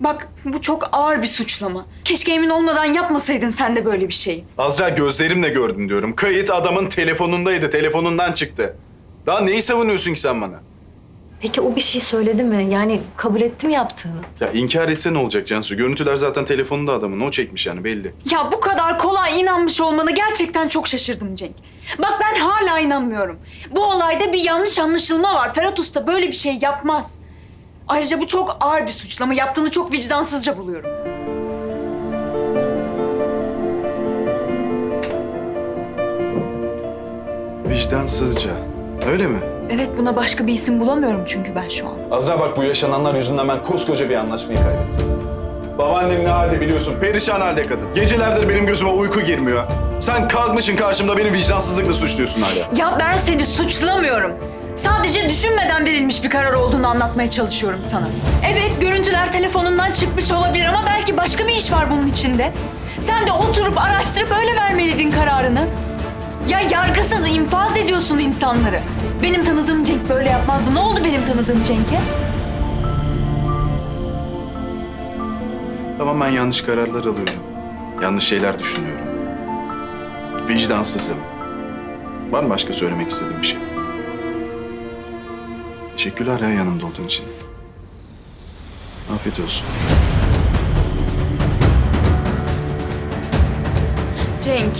Bak bu çok ağır bir suçlama. Keşke emin olmadan yapmasaydın sen de böyle bir şeyi. Azra gözlerimle gördüm diyorum. Kayıt adamın telefonundaydı. Telefonundan çıktı. Daha neyi savunuyorsun ki sen bana? Peki o bir şey söyledi mi? Yani kabul etti mi yaptığını? Ya inkar etse ne olacak Cansu? Görüntüler zaten telefonunda adamın. O çekmiş yani belli. Ya bu kadar kolay inanmış olmana gerçekten çok şaşırdım Cenk. Bak ben hala inanmıyorum. Bu olayda bir yanlış anlaşılma var. Ferhat Usta böyle bir şey yapmaz. Ayrıca bu çok ağır bir suçlama. Yaptığını çok vicdansızca buluyorum. Vicdansızca. Öyle mi? Evet buna başka bir isim bulamıyorum çünkü ben şu an. Azra bak bu yaşananlar yüzünden ben koskoca bir anlaşmayı kaybettim. Babaannem ne halde biliyorsun? Perişan halde kadın. Gecelerdir benim gözüme uyku girmiyor. Sen kalkmışsın karşımda beni vicdansızlıkla suçluyorsun hala. Ya ben seni suçlamıyorum. Sadece düşünmeden verilmiş bir karar olduğunu anlatmaya çalışıyorum sana. Evet, görüntüler telefonundan çıkmış olabilir ama belki başka bir iş var bunun içinde. Sen de oturup araştırıp öyle vermeliydin kararını. Ya yargısız infaz ediyorsun insanları. Benim tanıdığım Cenk böyle yapmazdı. Ne oldu benim tanıdığım Cenk'e? Tamam ben yanlış kararlar alıyorum. Yanlış şeyler düşünüyorum. Vicdansızım. Var başka söylemek istediğim bir şey? Teşekkürler ya yanımda olduğun için. Afiyet olsun. Cenk,